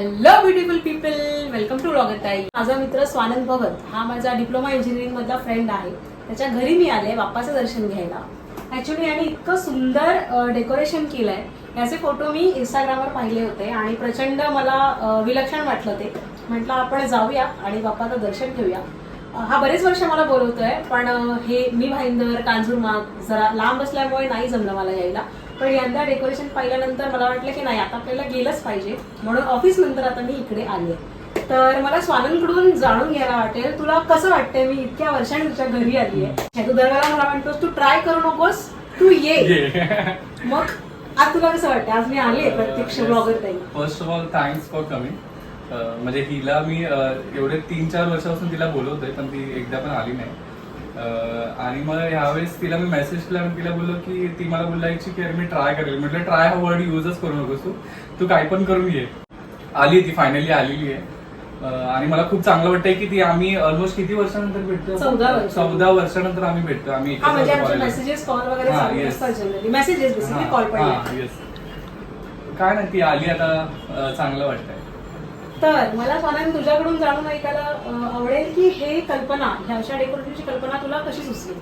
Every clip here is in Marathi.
Hello beautiful people welcome to ताई माझा मित्र स्वानंद भगत हा माझा डिप्लोमा इंजिनिअरिंग मधला फ्रेंड आहे. त्याच्या घरी मी आले बाप्पाचं दर्शन घ्यायला. ऍक्च्युली याने इतकं सुंदर डेकोरेशन केलंय. याचे फोटो मी इंस्टाग्रामवर पाहिले होते आणि प्रचंड मला विलक्षण वाटलं ते. म्हटलं आपण जाऊया आणि बाप्पाचं दर्शन घेऊया. हा बरेच वर्ष मला बोलवतोय पण हे मी भाईंदर कांजूरमाग जरा लांब असल्यामुळे नाही जमलं मला यायला. पण यंदा डेकोरेशन पाहिल्यानंतर मला वाटलं की नाही आता आपल्याला गेलंच पाहिजे. म्हणून ऑफिस नंतर आता मी इकडे आले तर मला स्वानंदकडून जाणून घ्यायला वाटेल तुला कसं वाटतंय? मी इतक्या वर्षांनी तुझ्या घरी आली आहे तू दरवेळेला मला म्हणतोस तू ट्राय करू नकोस तू ये. मग आज तुला कसं वाटतं आज मी आले प्रत्यक्ष ब्लॉगर ताई. First of all thanks for coming म्हणजे हिला मी एवढे तीन चार वर्षापासून तिला बोलवतोय पण ती एकदा पण आली नाही. आणि मग ह्यावेळेस तिला मी मेसेज केला आणि तिला बोललो की ती मला बोलायची की अरे मी ट्राय करेल. म्हटलं ट्राय हा वर्ड युजच करू नकोस तू. तू काय पण करून घे. आली ती फायनली आलेली आहे. आणि मला खूप चांगलं वाटतंय की ती आम्ही ऑलमोस्ट किती वर्षानंतर भेटतो चौदा वर्ष. चौदा वर्षानंतर आम्ही भेटतो आम्ही म्हणजे. काय नाही ती आली आता चांगलं वाटतंय. तर मला स्वानंद तुझ्याकडून जाणून ऐकायला आवडेल की हे कल्पना ह्या अशा कल्पना तुला कशी सुचली?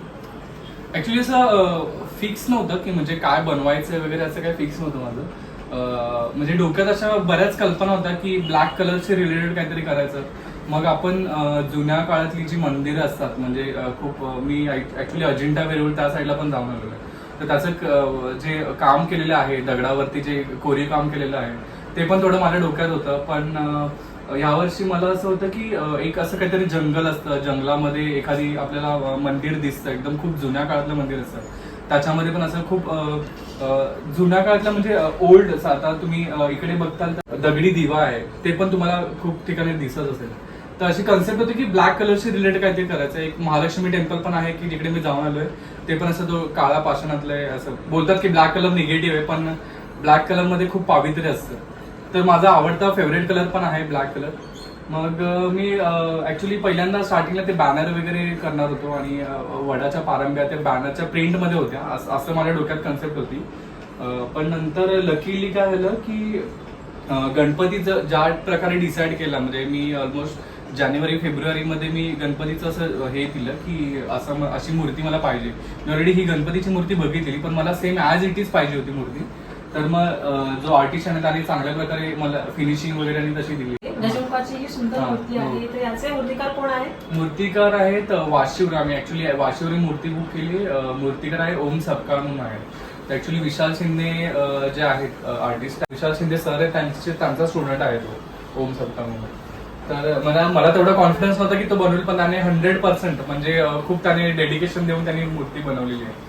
ऍक्च्युली असं फिक्स नव्हतं की म्हणजे काय बनवायचं वगैरे असं काय फिक्स नव्हतं माझं. म्हणजे डोक्यात अशा बऱ्याच कल्पना होत्या की ब्लॅक कलरशी रिलेटेड काहीतरी करायचं. मग आपण जुन्या काळातली जी मंदिरं असतात म्हणजे खूप मी ऍक्च्युली अजिंठा वेरूळ त्या साईडला पण जाऊन आलेलो आहे. तर त्याचं जे काम केलेलं आहे दगडावरती जे कोरीव काम केलेलं आहे ते पण थोडं माझ्या डोक्यात होतं पण यावर्षी मला असं होतं की एक असं काहीतरी जंगल असतं जंगलामध्ये एखादी आपल्याला मंदिर दिसतं एकदम खूप जुन्या काळातलं मंदिर असतं. त्याच्यामध्ये पण असं खूप जुन्या काळातलं म्हणजे ओल्ड आता तुम्ही इकडे बघताल तर दगडी दिवा आहे ते पण तुम्हाला खूप ठिकाणी दिसत असेल. तर अशी कन्सेप्ट होती की ब्लॅक कलरशी रिलेटेड काहीतरी करायचं एक महालक्ष्मी टेम्पल पण आहे की जिकडे मी जाऊन आलोय ते पण असं तो काळा पाषाणातलं आहे असं. बोलतात की ब्लॅक कलर निगेटिव्ह आहे पण ब्लॅक कलरमध्ये खूप पावित्र्य असतं. तर माझा आवडता फेवरेट कलर पण आहे ब्लॅक कलर मग मी ऍक्च्युली पहिल्यांदा स्टार्टिंगला ते बॅनर वगैरे करणार होतो आणि वडाच्या पारंब्या त्या बॅनरच्या प्रिंटमध्ये होत्या. असं- असं माझ्या डोक्यात कन्सेप्ट होती. पण नंतर लकीली काय झालं की गणपतीचं ज्या प्रकारे डिसाईड केला म्हणजे मी ऑलमोस्ट जानेवारी फेब्रुवारीमध्ये मी गणपतीचं असं हे केलं की असं अशी मूर्ती मला पाहिजे. मी ऑलरेडी ही गणपतीची मूर्ती बघितली पण मला सेम ॲज इट इज पाहिजे होती मूर्ती. तर मग जो आर्टिस्ट आहे त्याने चांगल्या प्रकारे मला फिनिशिंग वगैरे आणि तशी दिली. ही सुंदर मूर्ती आहे. तर याचे मूर्तिकार कोण आहे मूर्तिकार आहेत अं, वाशिवरी आम्ही ऍक्च्युली वाशिवरी मूर्ती बुक केली. मूर्तिकार आहे ओम सपकाळ म्हणून आहे ऍक्च्युली विशाल शिंदे जे आहेत आर्टिस्ट विशाल शिंदे सर आहेत. त्यांचे त्यांचा स्टुडंट आहे तो ओम सपकाळ म्हणून. तर मला मला तेवढा कॉन्फिडन्स नव्हता की तो बनवेल पण त्याने हंड्रेड पर्सेंट म्हणजे खूप त्याने डेडिकेशन देऊन त्यांनी मूर्ती बनवलेली आहे.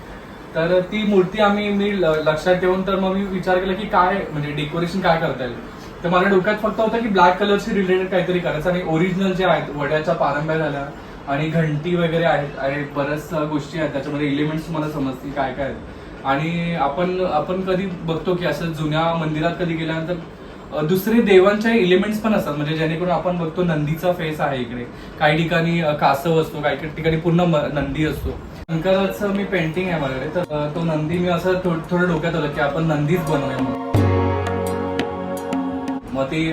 तर ती मूर्ती आम्ही मी ल- लक्षात ठेवून तर मग मी विचार केला की काय म्हणजे डेकोरेशन काय करता येईल? तर माझ्या डोक्यात फक्त होतं की ब्लॅक कलरशी रिलेटेड काहीतरी करायचं आणि ओरिजिनल जे आहेत वड्याच्या पारंब्या झाल्या आणि घंटी वगैरे आहेत आणि बऱ्याच गोष्टी आहेत त्याच्यामध्ये एलिमेंट्स मला समजतील काय काय आहेत. आणि आपण आपण कधी बघतो की असं जुन्या मंदिरात कधी गेल्यानंतर दुसरे देवांच्या एलिमेंट्स पण असतात. म्हणजे जेणेकरून आपण बघतो नंदीचा फेस आहे इकडे. काही ठिकाणी कासव असतो काही ठिकाणी पूर्ण म- नंदी असतो. शंकराचं मी पेंटिंग आहे माझ्याकडे. तर तो नंदी मी असं थोडं डोक्यात आलं की आपण नंदीच बनवूया म्हणून. मग ती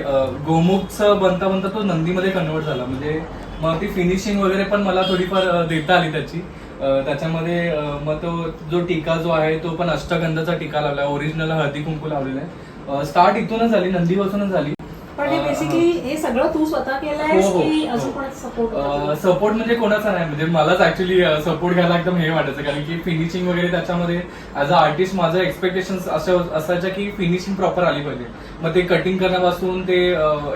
गोमुखचं बनता बनता तो नंदीमध्ये कन्वर्ट झाला. म्हणजे मग ती फिनिशिंग वगैरे पण मला थोडीफार देता आली त्याची. त्याच्यामध्ये मग तो जो टीका जो आहे तो पण अष्टगंधाचा टीका लावला ओरिजिनल हळदी कुंकू लावलेला आहे. स्टार्ट इथूनच झाली नंदीपासूनच झाली. पण हे बेसिकली हे सगळं तू स्वतः केलंयस हो, हो, की हो. अजून कोणाचा सपोर्ट सपोर्ट म्हणजे कोणाचा नाही म्हणजे मलाच ऍक्च्युली सपोर्ट घ्यायला एकदम हे वाटायचं. कारण की फिनिशिंग वगैरे त्याच्यामध्ये ऍज अ आर्टिस्ट माझं एक्सपेक्टेशन असायच्या की फिनिशिंग प्रॉपर आली पाहिजे. मग ते कटिंग करण्यापासून ते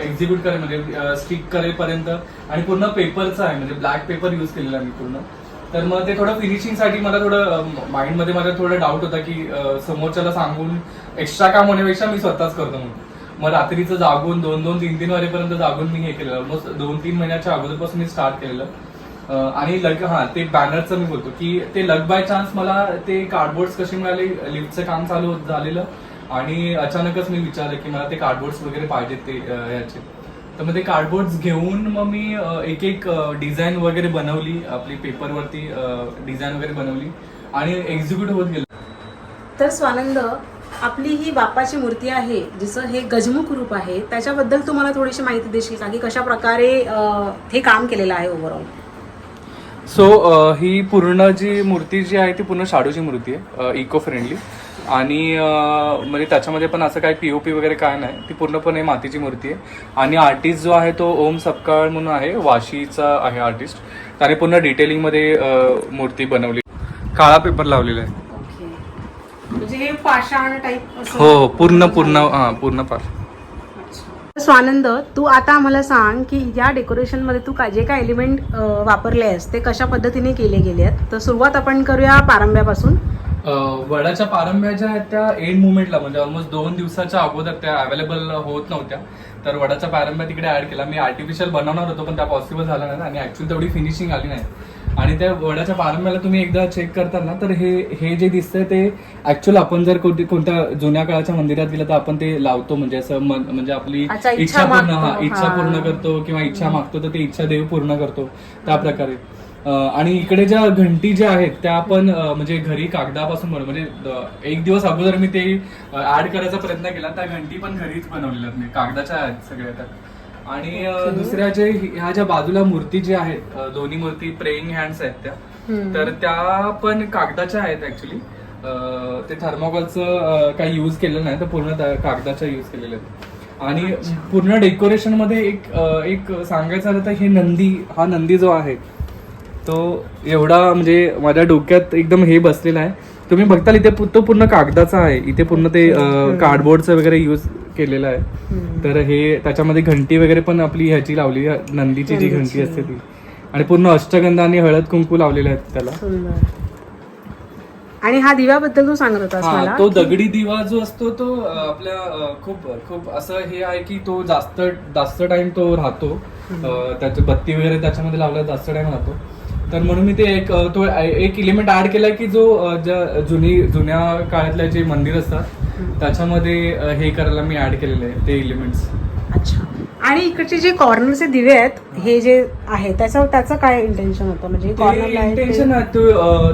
एक्झिक्यूट करे म्हणजे स्टिक करेपर्यंत आणि पूर्ण पेपरचं आहे म्हणजे ब्लॅक पेपर युज केलेला मी पूर्ण. तर मग ते थोडं फिनिशिंगसाठी मला थोडं माइंडमध्ये माझ्या थोडं डाऊट होता की अं, समोरच्याला सांगून एक्स्ट्रा काम होण्यापेक्षा मी स्वतःच करतो म्हणून. मग रात्रीचं जागून दोन दोन तीन तीन वाजेपर्यंत जागून मी हे केलं ऑलमोस्ट दोन तीन महिन्याच्या अगोदरपासून मी स्टार्ट केलेलं. आणि लग हा ते बॅनरचं मी बोलतो की ते लग बाय चान्स मला ते कार्डबोर्ड्स कसे मिळाले लिफ्टचं काम चालू झालेलं आणि अचानकच मी विचारलं की मला ते कार्डबोर्ड्स वगैरे पाहिजेत ते याचे तर मग ते कार्डबोर्ड्स घेऊन मग मी एक एक डिझाईन वगैरे बनवली. आपली पेपरवरती डिझाईन वगैरे बनवली आणि एक्झिक्यूट होत गेलं. तर स्वानंद आपली ही बाप्पाची मूर्ती आहे जिचं हे गजमुख रूप आहे त्याच्याबद्दल तुम्हाला थोडीशी माहिती देशील का? की कशा प्रकारे हे काम केलेलं आहे ओव्हरऑल सो ही पूर्ण जी मूर्ती जी आहे ती पूर्ण शाडूची मूर्ती आहे इको फ्रेंडली आणि म्हणजे त्याच्यामध्ये पण असं काही पी वगैरे काय नाही. ती पूर्णपणे मातीची मूर्ती आहे. आणि आर्टिस्ट जो आहे तो ओम सपकाळ म्हणून आहे वाशीचा आहे आर्टिस्ट त्याने पूर्ण डिटेलिंगमध्ये मूर्ती बनवली. काळा पेपर लावलेला आहे. म्हणजे हे पाषाण टाईप हो पूर्ण पूर्ण हां पूर्ण पार स्वानंद तू आता आम्हाला सांग की या डेकोरेशनमध्ये तू काय जे काय एलिमेंट वापरले आहेस ते कशा पद्धतीने केले गेले आहेत? तर सुरुवात आपण करूया पारंब्यापासून. वडाच्या पारंब्या ज्या आहेत त्या एंड मुवमेंटला म्हणजे ऑलमोस्ट दोन दिवसाच्या अगोदर त्या अवेलेबल होत नव्हत्या. तर वडाच्या पारंब्या तिकडे ऍड केला. मी आर्टिफिशियल बनवणार होतो पण त्या पॉसिबल झाला नाही आणि ऍक्च्युली तेवढी फिनिशिंग आली नाही. आणि त्या वडाच्या पारंब्याला तुम्ही एकदा चेक करताना तर हे हे जे दिसतंय ते ऍक्च्युअल आपण जर कोणती- कोणत्या जुन्या काळाच्या मंदिरात गेलं तर आपण ते लावतो. म्हणजे असं मन- म्हणजे आपली अच्छा, इच्छा इच्छा पूर्ण मागतो, हा इच्छा हा. पूर्ण करतो किंवा इच्छा मागतो तर ते इच्छा देव पूर्ण करतो त्या प्रकारे. अं, आणि इकडे ज्या घंटी ज्या आहेत त्या आपण अं, म्हणजे घरी कागदापासून बनव म्हणजे अं, एक दिवस अगोदर मी ते ऍड करायचा प्रयत्न केला त्या घंटी पण घरीच बनवलेल्या आहेत. मी कागदाच्या आहेत सगळ्या त्या. आणि दुसऱ्या जे ह्या ज्या बाजूला मूर्ती ज्या आहेत दोन्ही मूर्ती प्रेइंग हँड्स आहेत त्या. तर त्या पण कागदाच्या आहेत ऍक्च्युली ते थर्मोकॉलचं काही युज केलेलं नाही तर पूर्ण कागदाच्या युज केलेल्या आहेत. आणि पूर्ण डेकोरेशनमध्ये एक एक सांगायचं झालं तर हे नंदी हा नंदी जो आहे तो एवढा म्हणजे माझ्या डोक्यात एकदम हे बसलेला आहे. तुम्ही बघताल इथे तो पूर्ण कागदाचा आहे. इथे पूर्ण ते कार्डबोर्डचं वगैरे युज केलेलं आहे. तर हे त्याच्यामध्ये घंटी वगैरे पण आपली ह्याची लावली नंदीची जी घंटी असते ती. आणि पूर्ण अष्टगंध आणि हळद कुंकू लावलेले आहेत त्याला. आणि हा दिव्याबद्दल तू सांगत होतास हा मला तो दगडी दिवा जो असतो तो आपल्या खूप खूप असं हे आहे की तो जास्त जास्त टाइम तो राहतो. त्याची बत्ती वगैरे त्याच्यामध्ये लावला जास्त टाइम राहतो. तर म्हणून मी ते एक तो एक इलिमेंट ऍड केलाय की जो जुनी जुन्या काळातले जे मंदिर असतात त्याच्यामध्ये हे करायला मी ऍड केलेले आहे ते इलिमेंट्स अच्छा. आणि इकडचे जे कॉर्नरचे दिवे आहेत हे जे आहे त्याचं त्याचं काय इंटेन्शन होतं? म्हणजे कॉर्नरला टेन्शन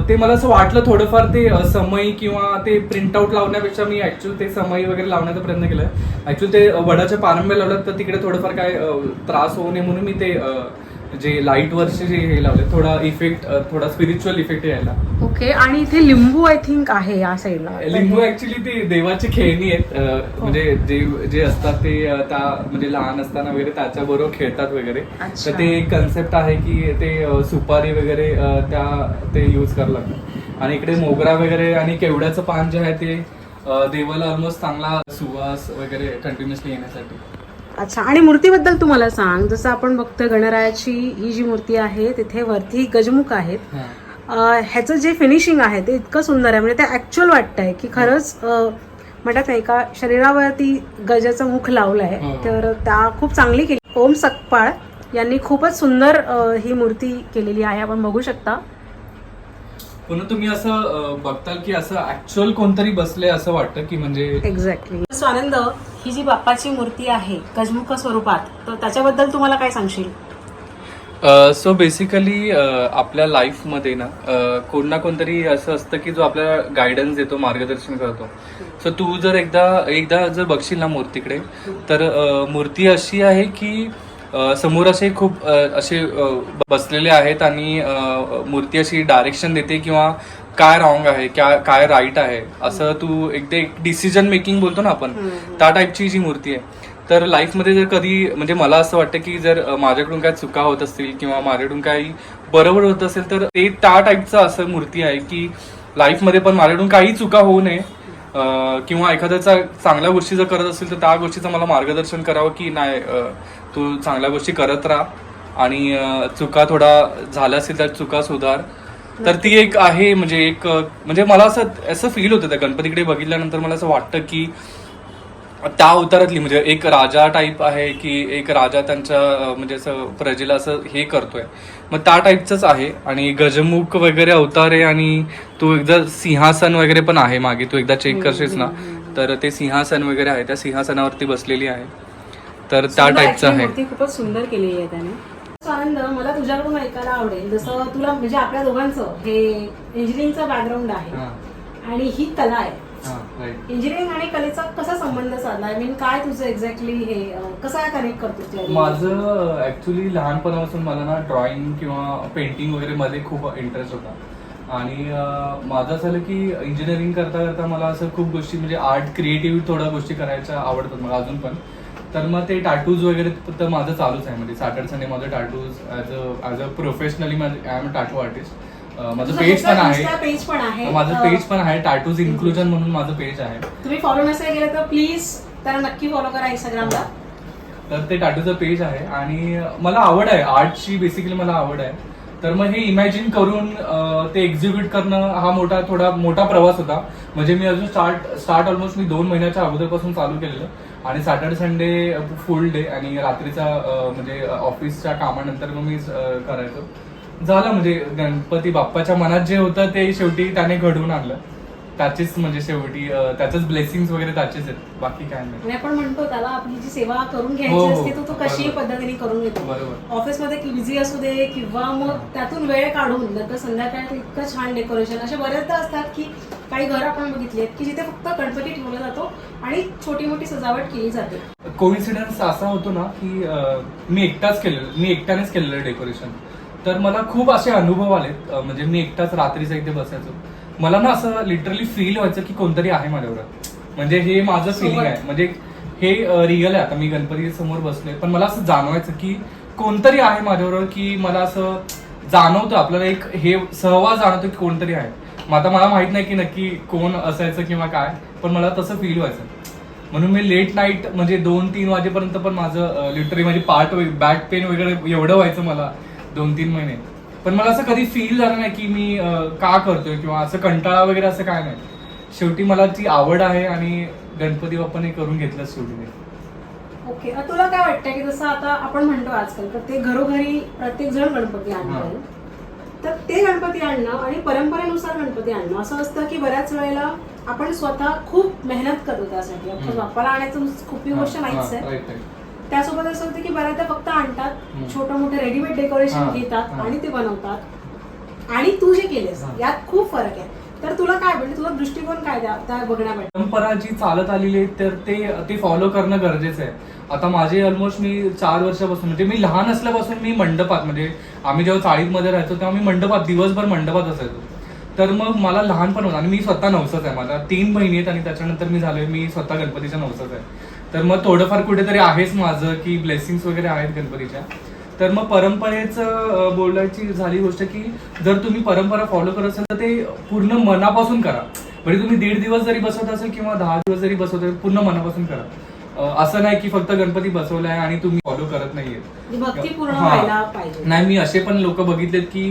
ते मला असं वाटलं थोडंफार ते अ, समई किंवा ते प्रिंट आउट लावण्यापेक्षा मी ऍक्च्युअली ते समई वगैरे लावण्याचा प्रयत्न केलाय. ऍक्च्युअली ते वडाच्या पारंब्या लावल्यात तर तिकडे थोडंफार काय त्रास होऊ नये म्हणून मी ते जे लाइट वरचे जे हे लावले थोडा इफेक्ट थोडा स्पिरिच्युअल इफेक्ट यायला. ओके आणि इथे लिंबू आय थिंक आहे या साईडला लिंबू ऍक्च्युली ते देवाची खेळणी आहेत म्हणजे जे जे असतात ते त्या म्हणजे लहान असताना वगैरे त्याच्याबरोबर खेळतात वगैरे. तर ते एक कन्सेप्ट आहे की ते सुपारी वगैरे त्या ते यूज करावं लागतं आणि इकडे मोगरा वगैरे आणि केवड्याचं पान जे आहे ते देवाला ऑलमोस्ट चांगला सुवास वगैरे कंटिन्युअसली येण्यासाठी. अच्छा आणि मूर्तीबद्दल तू मला सांग. जसं आपण बघतोय गणरायाची ही जी मूर्ती आहे तिथे वरती गजमुख आहेत. हा. ह्याचं जे फिनिशिंग आहे ते इतकं सुंदर आहे. म्हणजे ते ऍक्च्युअल वाटतंय की खरंच म्हणतात नाही का शरीरावरती गजाचं मुख लावलंय. हो. तर त्या खूप चांगली केली. ओम सकपाळ यांनी खूपच सुंदर ही मूर्ती केलेली आहे. आपण बघू शकता. पुन्हा तुम्ही असं बघताल की असं ऍक्च्युअल कोणतरी बसले असं वाटतं की म्हणजे एक्झॅक्टली स्वानंद ही जी बाप्पाची मूर्ती आहे गजमुख स्वरूपात तर त्याच्याबद्दल तुम्हाला काय सांगशील? सो बेसिकली आपल्या लाईफमध्ये ना कोण ना कोणतरी असं असतं की जो आपल्याला गायडन्स देतो मार्गदर्शन करतो. सो तू जर एकदा एकदा जर बघशील ना मूर्तीकडे तर मूर्ती अशी आहे की समोर असे खूप असे बसलेले आहेत आणि मूर्ती अशी डायरेक्शन देते किंवा काय रॉंग आहे काय काय राईट आहे असं तू एकदा एक डिसिजन मेकिंग बोलतो ना आपण त्या टाईपची जी मूर्ती आहे. तर लाईफमध्ये जर कधी म्हणजे मला असं वाटतं की जर माझ्याकडून काय चुका होत असतील किंवा माझ्याकडून काही बरोबर होत असेल तर ते त्या टाईपचं असं मूर्ती आहे की लाईफमध्ये पण माझ्याकडून काही चुका होऊ नये. किंवा एखाद्याचा चांगल्या गोष्टी जर करत असेल तर त्या गोष्टीचं मला मार्गदर्शन करावं की नाही तू चांगल्या गोष्टी करत राहा. आणि चुका थोडा झाल्या असेल तर चुका सुधार. तर ती एक आहे म्हणजे एक म्हणजे मला असं असं फील होतं त्या गणपतीकडे बघितल्यानंतर मला असं वाटतं की त्या अवतारातली म्हणजे एक राजा टाईप आहे की एक राजा त्यांच्या म्हणजे असं प्रजेला असं हे करतोय. मग त्या टाईपचंच आहे आणि गजमुख वगैरे अवतार आहे आणि तू एकदा सिंहासन वगैरे पण आहे मागे तू एकदा चेक करशील ना? तर ते सिंहासन वगैरे आहे त्या सिंहासनावरती बसलेली आहे. तर त्या टाईपचं आहे. खूपच सुंदर केलेली आहे त्याने. आनंद मला तुझ्याकडून ऐकायला आवडेल. जसं तुला म्हणजे आपल्या दोघांचं हे इंजिनिअरिंगचं बॅकग्राऊंड आहे. आणि ही कला आहे. हा इंजिनिअरिंग आणि कलेचा कसा संबंध साधला? आय मीन काय तुझं एक्झॅक्टली हे कसं कनेक्ट करतो माझं ऍक्च्युली लहानपणापासून मला ना ड्रॉइंग किंवा पेंटिंग वगैरे मध्ये खूप इंटरेस्ट होता. आणि माझं असं झालं की इंजिनिअरिंग करता करता मला असं खूप गोष्टी म्हणजे आर्ट क्रिएटिव्ह थोड्या गोष्टी करायच्या आवडतात मला अजून पण. तर मग ते टाटूज वगैरे तर माझं चालूच आहे. म्हणजे सॅटर्ड संडे माझं tattoos as a as a professionally माझं आय एम टाटू आर्टिस्ट माझं पेज पण आहे. माझं पेज पण आहे. टाटूज इन्क्लुजन म्हणून माझं पेज आहे. तुम्ही फॉलो नसेल केलं तर प्लीज त्याला नक्की फॉलो करा इंस्टाग्रामला तर ते टाटूचं पेज आहे. आणि मला आवड आहे. आर्टची बेसिकली मला आवड आहे. तर मग हे इमॅजिन करून ते एक्झिक्यूट करणं हा मोठा थोडा मोठा प्रवास होता. म्हणजे मी अजून स्टार्ट स्टार्ट ऑलमोस्ट मी दोन महिन्याच्या अगोदरपासून चालू केलेलं. आणि सॅटर्डे संडे फुल डे आणि रात्रीचा म्हणजे ऑफिसच्या कामानंतर मग मी करायचो. झालं म्हणजे गणपती बाप्पाच्या मनात जे होतं ते शेवटी त्याने घडवून आणलं. त्याचेच म्हणजे शेवटी त्याचेच ब्लेसिंग्स वगैरे त्याचेच आहेत. बाकी काय नाही. आपण म्हणतो त्याला आपली जी सेवा करून हो, घ्यायची हो. असते तो तो. पद्धतीने करून घेतो. बरोबर. ऑफिसमध्ये बिझी असू दे किंवा मग त्यातून वेळ काढून नंतर संध्याकाळी इतकं छान डेकोरेशन असे बरेचदा असतात की काही घर आपण बघितली की जिथे फक्त गणपती ठेवला जातो आणि छोटी मोठी सजावट केली जाते. कोइन्सिडन्स असा होतो ना की मी एकटाच केलेलं मी एकट्यानेच केलेलं डेकोरेशन तर मला खूप असे अनुभव आलेत अं, म्हणजे मी एकटाच रात्रीचा इथे बसायचो. मला ना असं लिटरली फील व्हायचं की कोणतरी आहे माझ्यावर म्हणजे हे माझं फिलिंग आहे. म्हणजे हे रिअल आहे. आता मी गणपती समोर बसलोय. पण मला असं जाणवायचं की कोणतरी आहे माझ्याबरोबर की मला असं जाणवतं आपल्याला एक हे सहवास जाणवतो की कोणतरी आहे. मग आता मला माहीत नाही की नक्की कोण असायचं किंवा काय पण मला तसं फील व्हायचं. म्हणून मी लेट नाईट म्हणजे दोन तीन वाजेपर्यंत पण माझं लिटरली माझी पार्ट बॅक पेन वगैरे एवढं व्हायचं मला दोन तीन महिने. पण मला असं कधी फील झालं नाही की मी अं, का करतोय किंवा असं कंटाळा वगैरे असं काय नाही. शेवटी मला ती आवड आहे आणि गणपती बाप्पाने करून घेतलं शेवटी मी ओके अ, तुला काय वाटतं की जसं आता आपण म्हणतो आजकाल प्रत्येक घरोघरी प्रत्येक जण गणपती आणतो. तर ते गणपती आणणं आणि परंपरेनुसार गणपती आणणं असं असतं की बऱ्याच वेळेला आपण स्वतः खूप मेहनत करतो त्यासाठी. हम्म. बाप्पाला आणायचं खूप गोष्ट नाहीच हा, आहे. right, right. त्यासोबत असं होतं की बऱ्याचदा फक्त आणतात. छोटं मोठं रेडीमेड डेकोरेशन घेतात. आणि ते बनवतात. आणि तू जे केलेस. यात खूप फरक आहे. तर तुला काय म्हणजे तुझा दृष्टिकोन काय त्या त्या बघण्यामध्ये? परंपरा जी चालत आलेली आहे तर ते ते फॉलो करणं गरजेचं आहे. आता माझे ऑलमोस्ट मी चार वर्षापासून म्हणजे मी लहान असल्यापासून मी मंडपात म्हणजे आम्ही जेव्हा चाळीतमध्ये राहायचो तेव्हा मी मंडपात दिवसभर मंडपात असायचो. तर मग मला लहानपण होतं आणि मी स्वतः नवसाच आहे. माझा तीन बहिणी आहेत आणि त्याच्यानंतर मी झालोय मी स्वतः गणपतीच्या नवसाच आहे. तर मग थोडंफार कुठेतरी आहेच माझं की ब्लेसिंग्स वगैरे आहेत गणपतीच्या. तर मग परंपरेचं बोलायची झाली गोष्ट की जर तुम्ही परंपरा फॉलो करत असाल तर ते पूर्ण मनापासून करा. म्हणजे तुम्ही दीड दिवस जरी बसवत असाल किंवा दहा दिवस जरी बसवत असाल पूर्ण मनापासून करा. असं नाही की फक्त गणपती बसवलाय आणि तुम्ही फॉलो करत नाहीये म्हणजे नाही मी असे पण लोक बघितलेत की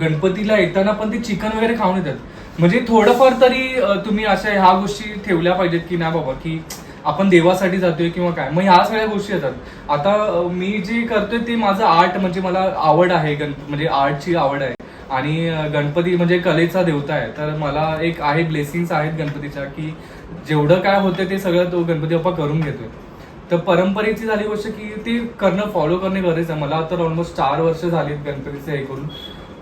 गणपतीला येताना पण ते चिकन वगैरे खाऊन येतात. म्हणजे थोडंफार तरी तुम्ही अशा ह्या गोष्टी ठेवल्या पाहिजेत की नाही बाबा की आपण देवासाठी जातोय किंवा काय? मग ह्या सगळ्या गोष्टी येतात. आता मी जे करतोय ते माझं आर्ट म्हणजे मला आवड आहे गणप म्हणजे आर्टची आवड आहे. आणि गणपती म्हणजे कलेचा देवता आहे. तर मला एक आहे ब्लेसिंग्स आहेत गणपतीच्या की जेवढं काय होतं ते सगळं तो गणपती बाप्पा करून घेतोय. तर परंपरेची झाली गोष्ट की ते करणं फॉलो करणे गरजेचं आहे. मला तर ऑलमोस्ट चार वर्ष झालीत गणपतीचे हे करून.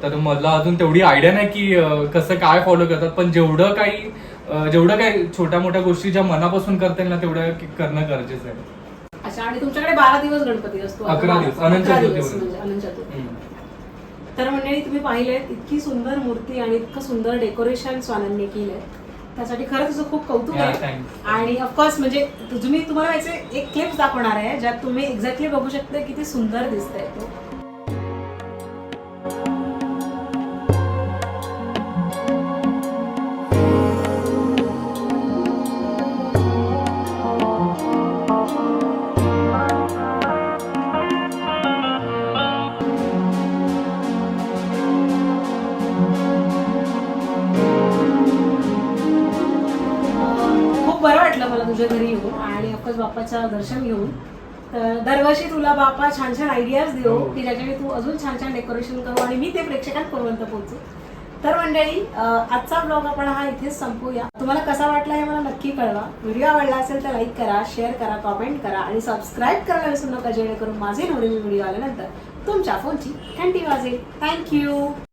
तर मला अजून तेवढी आयडिया नाही की कसं काय फॉलो करतात. पण जेवढं काही जेवढं काही छोट्या मोठ्या गोष्टी ज्या मनापासून करता येईल ना तेवढं करणं गरजेचं आहे अच्छा आणि तुमच्याकडे बारा दिवस गणपती असतो अकरा दिवस, अनंत अकरा चतुर्थी दिवस पर्यंत. म्हणजे अनंत चतुर्थी हम्म. तर मंडळी तुम्ही पाहिले इतकी सुंदर मूर्ती आणि इतकं सुंदर डेकोरेशन स्वानंदने केलंय त्यासाठी खरं तुझं खूप कौतुक Yeah, आहे thanks. आणि ऑफकोर्स म्हणजे तुम्ही तुम्हाला याचे एक क्लिप दाखवणार आहे ज्यात तुम्ही एक्झॅक्टली बघू शकता किती सुंदर दिसतंय तो मला तुझ्या घरी येऊन आणि ऑफकोर्स बाप्पाचं दर्शन घेऊन. तर दरवर्षी तुला बाप्पा छान छान आयडियाज देऊ हो. की ज्याच्याने तू अजून छान छान डेकोरेशन करू आणि मी ते प्रेक्षकांपर्यंत पोहोचू. तर मंडळी आजचा ब्लॉग आपण हा इथेच संपूया. तुम्हाला कसा वाटला हे मला नक्की कळवा. व्हिडिओ आवडला असेल तर लाईक करा शेअर करा कमेंट करा आणि सबस्क्राईब करायला विसरू नका जेणेकरून माझे नवीन व्हिडिओ आल्यानंतर तुमच्या फोनची घंटी वाजेल. थँक्यू